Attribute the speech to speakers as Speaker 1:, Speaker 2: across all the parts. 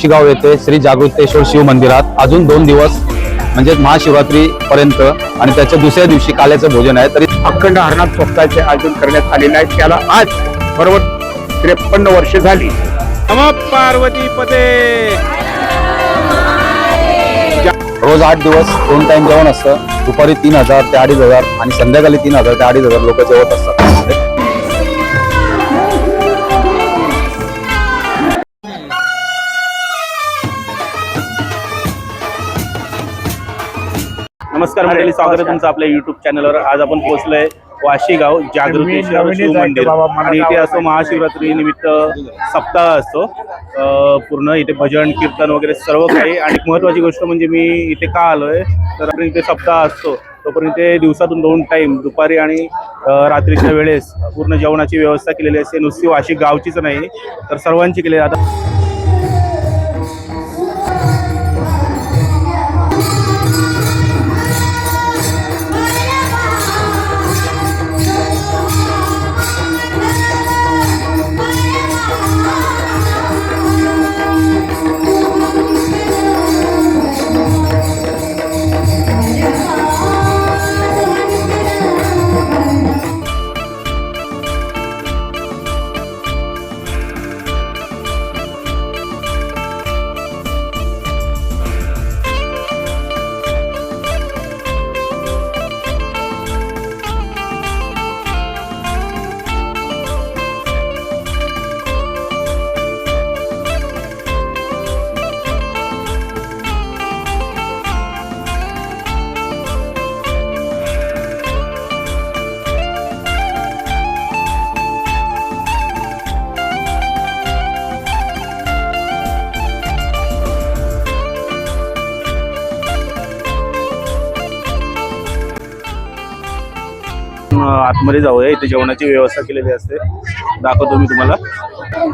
Speaker 1: वाशीगाव येथे श्री जागृतेश्वर शिव मंदिरात अजून दोन दिवस म्हणजे महाशिवरात्री पर्यंत आणि त्याच्या दुसऱ्या दिवशी काल्याचं भोजन आहे. तरी
Speaker 2: अखंड हरणात स्वतःचे आयोजन करण्यात आलेले आहे. त्याला आज बरोबर त्रेपन्न वर्ष झाली.
Speaker 3: पार्वती पते
Speaker 1: रोज आठ दिवस दोन टाइम जेवण असतं. दुपारी तीन हजार ते अडीच हजार आणि संध्याकाळी तीन हजार ते अडीच हजार लोक जेवत असतात.
Speaker 3: नमस्कार मंडळी स्वागत आहे तुमचं आपल्या युट्यूब चॅनलवर आज आपण पोहोचलोय वाशी गाव जागृतेश्वर शिव मंदिर. आणि इथे असो महाशिवरात्री निमित्त सप्ताह असतो. पूर्ण इथे भजन कीर्तन वगैरे सर्व काही. आणि एक महत्वाची गोष्ट म्हणजे मी इथे का आलोय तर आपण इथे सप्ताह असतो. तोपर्यंत इथे दिवसातून दोन टाइम दुपारी आणि रात्रीच्या वेळेस पूर्ण जेवणाची व्यवस्था केलेली असते. नुसती वाशी गावचीच नाही तर सर्वांची केलेली. आता मध्ये जाऊया. इथे जेवणाची व्यवस्था केलेली असते. दाखवतो मी तुम्हाला.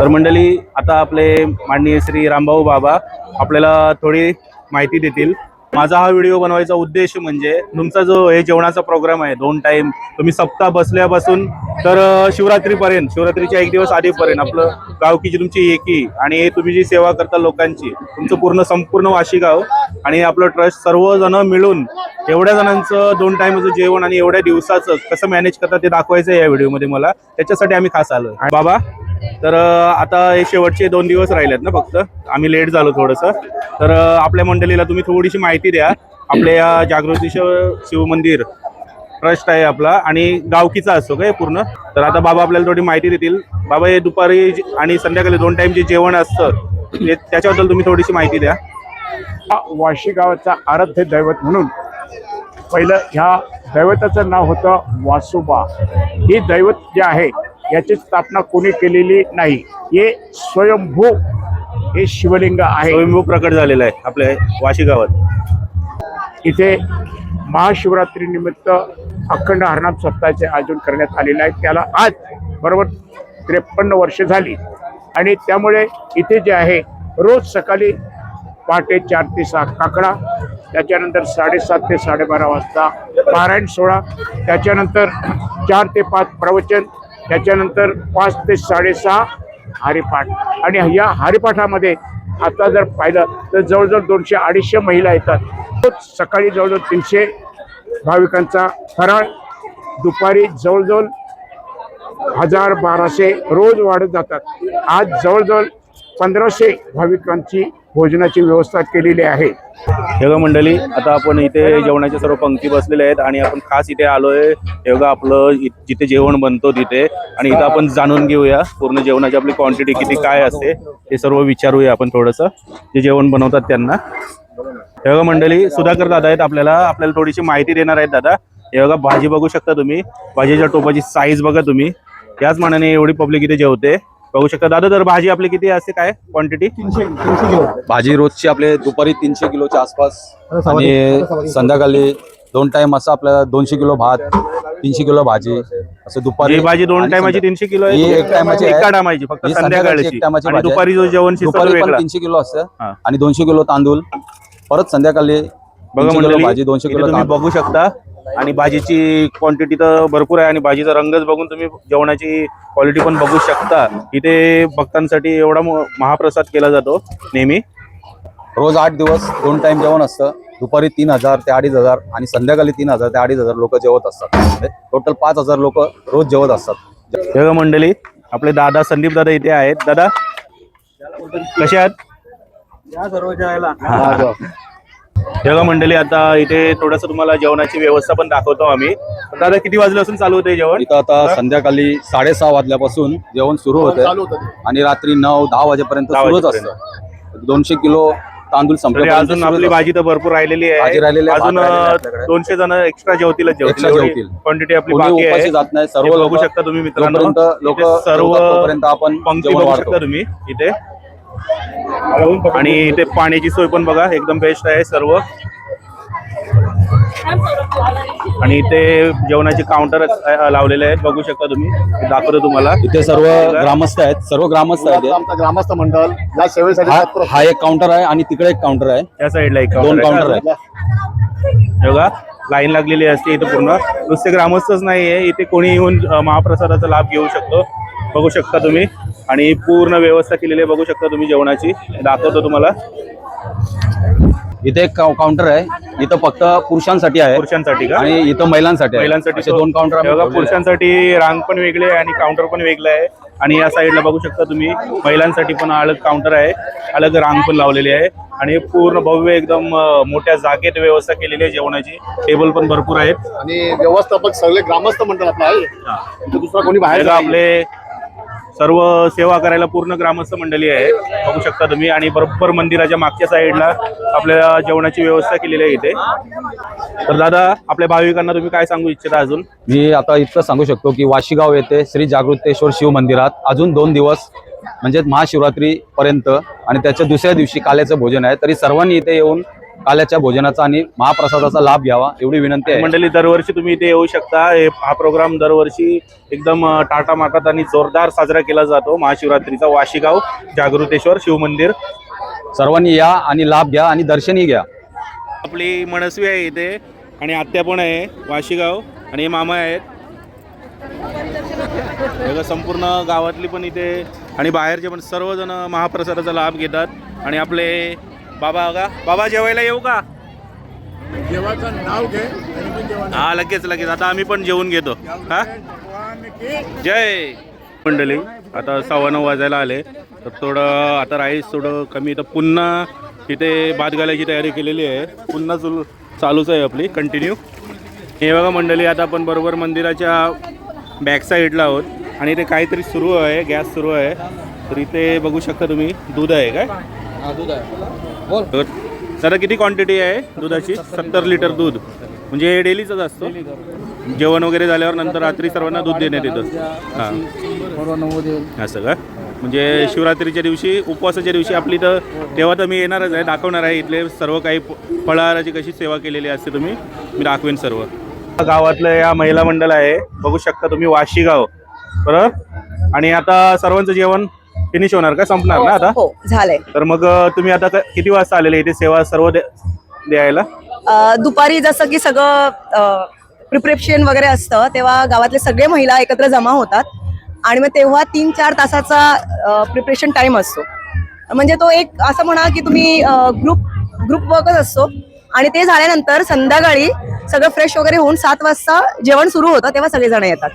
Speaker 3: तर मंडळी आता आपले माननीय श्री रामभाऊ बाबा आपल्याला थोडी माहिती देतील. माझा हा व्हिडिओ बनवायचा उद्देश म्हणजे तुमचा जो हे जेवणाचा प्रोग्राम आहे दोन टाइम तुम्ही सप्ताह बसल्यापासून तर शिवरात्रीपर्यंत शिवरात्रीच्या एक दिवस आधीपर्यंत आपलं गावकीची तुमची एकी आणि तुम्ही जी सेवा करता लोकांची तुमचं पूर्ण संपूर्ण वाशी गाव आणि आपलं ट्रस्ट सर्वजण मिळून एवढ्या जणांचं दोन टाइमचं जेवण आणि एवढ्या दिवसाचं कसं मॅनेज करतात ते दाखवायचं आहे या व्हिडिओमध्ये मला. त्याच्यासाठी आम्ही खास आलो बाबा तर आता हे शेवटचे दोन दिवस राहिलेत ना फक्त. आम्ही लेट झालो थोडंसं. तर आपल्या मंडळीला तुम्ही थोडीशी माहिती द्या. आपल्या या जागृतीश्वर शिवमंदिर ट्रस्ट आहे आपला आणि गावकीचा असतो काय पूर्ण? तर आता बाबा आपल्याला थोडी माहिती देतील. बाबा हे दुपारी आणि संध्याकाळी दोन टाइम जे जेवण असतं. त्याच्याबद्दल तुम्ही थोडीशी माहिती द्या.
Speaker 2: हा वाशी गावाचा आराध्य दैवत म्हणून पहिलं ह्या दैवताचं नाव होतं वासुबा. ही दैवत जे आहे याची स्थापना कोणी केलेली नाही. हे स्वयंभू हे शिवलिंग आहे.
Speaker 3: स्वयंभू प्रकट झालेला आहे आपल्या वाशी गावात.
Speaker 2: इथे महाशिवरात्री निमित्त अखंड हरणात सप्ताहाचे आयोजन करण्यात आलेले आहे. त्याला आज बरोबर त्रेपन्न वर्ष झाली. आणि त्यामुळे इथे जे आहे रोज सकाळी पहाटे चार ते सहा काकडा त्याच्यानंतर साडेसात ते साडेबारा वाजता पारायण सोहळा त्याच्यानंतर चार ते पाच प्रवचन त्याच्यानंतर पाच ते साडेसहा हरिपाठ. आणि या हरिपाठामध्ये आता जर पाहिलं तर जवळजवळ दोनशे अडीचशे महिला येतात. तोच सकाळी जवळजवळ तीनशे भाविकांचा फराळ. दुपारी जवळजवळ हजार बाराशे रोज वाढत जातात. आज जवळजवळ पंधराशे भाविकांची भोजनाची व्यवस्था केलेली आहे.
Speaker 3: योगा मंडळी आता आपण इथे जेवणाच्या सर्व पंक्ती बसलेल्या आहेत आणि आपण खास इथे आलोय. योगा आपलं जिथे जेवण बनतो तिथे. आणि इथं आपण जाणून घेऊया पूर्ण जेवणाची आपली क्वांटिटी किती काय असते हे सर्व विचारूया आपण थोडंसं. जे जेवण बनवतात त्यांना. योगा मंडळी सुधाकर दादा आहेत आपल्याला. आपल्याला थोडीशी माहिती देणार आहेत दादा. योगा भाजी बघू शकता तुम्ही. भाजीच्या टोपाची साईज बघा तुम्ही. त्याच मानाने एवढी पब्लिक इथे जेवते. बघू शकता. दादा तर भाजी आपली किती असते? काय क्वांटिटी
Speaker 1: भाजी रोजची आपले दुपारी तीनशे किलोच्या आसपास आणि संध्याकाळी दोन टाइम असं आपल्याला दोनशे किलो भात तीनशे किलो भाजी असं दुपारी
Speaker 3: ही भाजी दोन
Speaker 1: आणि
Speaker 3: टायमाची
Speaker 1: संध्या-
Speaker 3: तीनशे किलो
Speaker 1: ही एक टायमाची आहे.
Speaker 3: एका टायमाची फक्त
Speaker 1: ही संध्याकाळची
Speaker 3: संध्याकाळची.
Speaker 1: एक टायमाची
Speaker 3: आणि
Speaker 1: भाजी आहे.
Speaker 3: दुपारी जो जेवण शिजतं
Speaker 1: दुपारी पण
Speaker 3: वेगळा.
Speaker 1: तीनशे किलो
Speaker 3: हा.
Speaker 1: असतं आणि दोनशे किलो तांदूळ परत संध्याकाळी
Speaker 3: बघा
Speaker 1: तीनशे किलो
Speaker 3: मंडळी
Speaker 1: भाजी दोनशे
Speaker 3: इथे
Speaker 1: किलो
Speaker 3: तुम्ही
Speaker 1: तांदूळ.
Speaker 3: बघू शकता आणि भाजीची क्वांटिटी तर भरपूर आहे आणि भाजीचा रंगच बघून तुम्ही जेवणाची क्वालिटी पण बघू शकता. इथे भक्तांसाठी एवढा मो- महाप्रसाद केला जातो नेहमी.
Speaker 1: रोज आठ दिवस दोन टाइम जेवण असतं. दुपारी तीन हजार ते अडीच हजार आणि संध्याकाळी तीन हजार ते अडीच हजार लोक जेवत असतात. टोटल पाच हजार लोक रोज जेवत असतात.
Speaker 3: बघा मंडळी आपले दादा संदीप दादा इथे आहेत. दादा कसे आहात? हे. बघा मंडळी आता इथे थोडस तुम्हाला जेवणाची व्यवस्था पण दाखवतो आम्ही. दादा किती वाजल्यापासून चालू होते जेवण?
Speaker 1: इथं आता संध्याकाळी साडेसहा वाजल्यापासून जेवण सुरू होतं आणि रात्री नऊ दहा वाजेपर्यंत सुरूच. असतं. दोनशे किलो तांदूळ संपले
Speaker 3: अजून आपली भाजी तर भरपूर राहिलेली आहे.
Speaker 1: भाजी राहिलेली आहे,
Speaker 3: अजून. दोनशे जण एक्स्ट्रा जेवतीलच
Speaker 1: जेवतील.
Speaker 3: क्वांटिटी आपली बाकी आहे.
Speaker 1: उपाशी जात नाही सर्व
Speaker 3: हे बघू शकता तुम्ही मित्रांनो.
Speaker 1: लोक
Speaker 3: सर्व
Speaker 1: तोपर्यंत आपण
Speaker 3: बघू शकता तुम्ही इथे. आणि इथे पाण्याची सोय पण बघा एकदम बेस्ट आहे सर्व. आणि इथे जेवणाचे काउंटर लावलेले आहेत बघू शकता तुम्ही. दाखवतो तुम्हाला.
Speaker 1: इथे सर्व ग्रामस्थ आहेत सर्व ग्रामस्थ आहेत हे.
Speaker 4: ग्रामस्थ मंडळ या सेवेसाठी
Speaker 1: हा हा एक काउंटर आहे आणि तिकडे एक काउंटर आहे.
Speaker 3: या साईडला एक
Speaker 1: दोन
Speaker 3: काउंटर आहे.
Speaker 1: आहेत
Speaker 3: हे बघा लाईन लागलेली असते इथे पूर्ण. नुसते ग्रामस्थच नाहीये. इथे कोणी येऊन महाप्रसादाचा लाभ घेऊ शकतो. बघू शकता तुम्ही. आणि पूर्ण व्यवस्था केलेली आहे. बघू शकता तुम्ही जेवणाची. दाखवतो तुम्हाला.
Speaker 1: इथे एक काउ- काउंटर आहे. इथं फक्त पुरुषांसाठी आहे.
Speaker 3: पुरुषांसाठी का?
Speaker 1: आणि इथं महिलांसाठी आहे.
Speaker 3: महिलांसाठी
Speaker 1: दोन काउंटर
Speaker 3: बघा पुरुषांसाठी रांग पण वेगळे आहे आणि काउंटर पण वेगळं आहे. आणि या साईडला बघू शकता तुम्ही महिलांसाठी पण अलग काउंटर आहे. अलग रांग पण लावलेली आहे. आणि पूर्ण भव्य एकदम मोठ्या जागेत व्यवस्था केलेली आहे जेवणाची. टेबल पण भरपूर आहेत.
Speaker 4: आणि व्यवस्थापक सगळे ग्रामस्थ मंडळ आपलं दुसरा कोणी बाहेर
Speaker 3: आपले सर्व सेवा करायला पूर्ण ग्रामस्थ मंडळी आहे. बघू शकता तुम्ही. आणि बरोबर मंदिराच्या मागच्या साईडला आपल्या जेवणाची व्यवस्था केलेली आहे इथे. तर दादा आपल्या भाविकांना तुम्ही काय सांगू इच्छिता अजून?
Speaker 1: मी आता इतकं सांगू शकतो की वाशीगाव येथे श्री जागृतेश्वर शिव मंदिरात अजून दोन दिवस म्हणजे महाशिवरात्री पर्यंत आणि त्याच्या दुसऱ्या दिवशी काल्याचं भोजन आहे. तरी सर्वांनी इथे येऊन काल्याच्या भोजनाचा आणि महाप्रसादाचा लाभ घ्यावा एवढी विनंती आहे.
Speaker 3: मंडळी दरवर्षी तुम्ही इथे येऊ शकता. हे हा प्रोग्राम दरवर्षी एकदम अं, टाटामाटात आणि जोरदार साजरा केला जातो. महाशिवरात्रीचा वाशीगाव जागृतेश्वर शिव मंदिर
Speaker 1: सर्वांनी या आणि लाभ घ्या आणि दर्शनही घ्या.
Speaker 3: आपली मनस्वी आहे इथे आणि आत्या पण आहे. वाशीगाव आणि हे मामा आहेत. बघा संपूर्ण गावातली पण इथे आणि बाहेरचे पण सर्वजण महाप्रसादाचा लाभ घेतात. आणि आपले बाबा का बाबा जेवायला येऊ का? हा लगेच लगेच. आता आम्ही पण जेवून घेतो. हा? जय. मंडळी आता सव्वा नऊ वाजायला आले. तर थोडं आता राईस थोडं कमी. तर पुन्हा इथे भात घालायची तयारी केलेली आहे. पुन्हा सुरू चालूच आहे आपली. कंटिन्यू हे बघा मंडळी आता आपण बरोबर मंदिराच्या बॅक साईडला आहोत. आणि इथे काहीतरी सुरू आहे गॅस सुरू आहे. तर इथे बघू शकता तुम्ही दूध आहे काय? तर दादा किती क्वांटिटी आहे दुधाची? सत्तर लिटर दूध. म्हणजे हे डेलीचंच असतं? जेवण वगैरे झाल्यावर नंतर रात्री सर्वांना दूध देण्यात येतं हां. असं का? म्हणजे शिवरात्रीच्या दिवशी उपवासाच्या दिवशी आपली तर तेव्हा तर मी येणारच आहे दाखवणार आहे. इथले सर्व काही फळाहाराची कशी सेवा केलेली असते तुम्ही मी दाखवेन सर्व. गावातलं या महिला मंडळ आहे बघू शकता तुम्ही वाशी गाव बरोबर? आणि आता सर्वांचं जेवण फिनिश होणार का? संपणार ना आता?
Speaker 5: हो झालंय.
Speaker 3: तर मग तुम्ही आता क- किती वाजता आलेले इथे सेवा सर्व दे- द्यायला?
Speaker 5: अ, दुपारी जसं की सगळं प्रिपरेशन वगैरे असतं तेव्हा गावातले सगळे महिला एकत्र जमा होतात. आणि मग तेव्हा तीन चार तासाचा प्रिपरेशन टाइम असतो. म्हणजे तो एक असं म्हणा की तुम्ही ग्रुप ग्रुप वर्कच असतो. आणि ते झाल्यानंतर संध्याकाळी सगळं फ्रेश वगैरे होऊन सात वाजता जेवण सुरू होतं तेव्हा सगळेजण येतात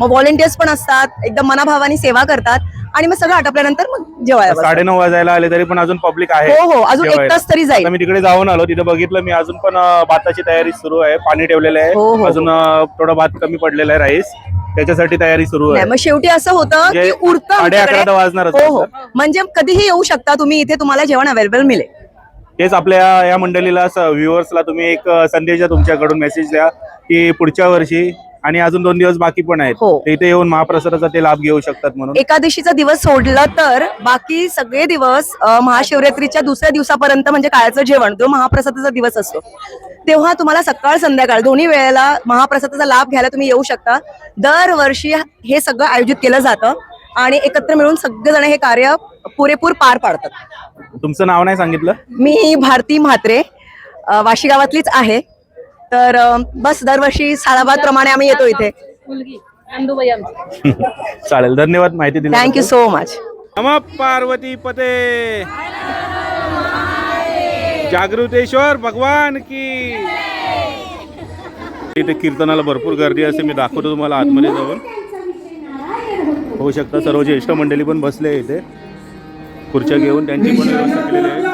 Speaker 5: मग व्हॉलेंटियर्स पण असतात एकदम मनाभावानी सेवा करतात आणि मग सगळं आटपल्यानंतर मग जेवायला बसतात.
Speaker 3: साडेनऊ वाजायला आले तरी पण अजून पब्लिक आहे
Speaker 5: हो हो अजून एक. तास तरी जाईल
Speaker 3: आता मी तिकडे जाऊन आलो तिथे बघितलं मी अजून पण अ, भाताची तयारी सुरू आहे पाणी ठेवलेलं
Speaker 5: हो, हो,
Speaker 3: आहे
Speaker 5: हो.
Speaker 3: अजून अ, थोडं भात कमी पडलेला आहे राईस त्याच्यासाठी तयारी सुरू
Speaker 5: नाही
Speaker 3: आहे
Speaker 5: मग शेवटी असं होतं
Speaker 3: म्हणजे
Speaker 5: की उरतं
Speaker 3: साडे अकरा
Speaker 5: आमच्याकडे.
Speaker 3: तर वाजणारच
Speaker 5: हो हो
Speaker 3: असतात.
Speaker 5: म्हणजे कधीही येऊ शकता तुम्ही इथे तुम्हाला जेवण अवेलेबल मिळेल
Speaker 3: तेच आपल्या या मंडळीला व्ह्युअर्सला तुम्ही एक संदेश द्या तुमच्याकडून मेसेज द्या की पुढच्या वर्षी आणि अजून दोन दिवस बाकी पण आहेत.
Speaker 5: हो.
Speaker 3: तर इथे येऊन महाप्रसादाचा ते लाभ घेऊ शकतात म्हणून.
Speaker 5: एकादशीचा दिवस सोडला तर बाकी सगळे दिवस अं, महाशिवरात्रीच्या दुसऱ्या दिवसापर्यंत म्हणजे काळाचं जेवण जो महाप्रसादाचा दिवस असतो तेव्हा तुम्हाला सकाळ संध्याकाळ दोन्ही वेळेला महाप्रसादाचा लाभ घ्यायला तुम्ही येऊ शकता. दरवर्षी हे सगळं आयोजित केलं जातं आणि एकत्र मिळून सगळेजण हे कार्य पुरेपूर पार पाडतात.
Speaker 3: तुमचं नाव नाही सांगितलं?
Speaker 5: मी भारती म्हात्रे अं, वाशी गावातलीच आहे. तर अं, बस दरवर्षी सालाबाद प्रमाणे आम्ही येतो इथे.
Speaker 6: मुलगी नंदुबाई आमची.
Speaker 3: चालेल धन्यवाद माहिती दिली
Speaker 5: थँक्यू सो मच
Speaker 3: नम पार्वती पते। जागृतेश्वर भगवान की। इथे कीर्तनाला भरपूर गर्दी असते मी दाखवतो तुम्हाला आतमध्ये जाऊन. होऊ शकता सर्व ज्येष्ठ मंडळी पण बसले इथे. खुर्च्या घेऊन त्यांची पण व्यवस्था केलेली आहे.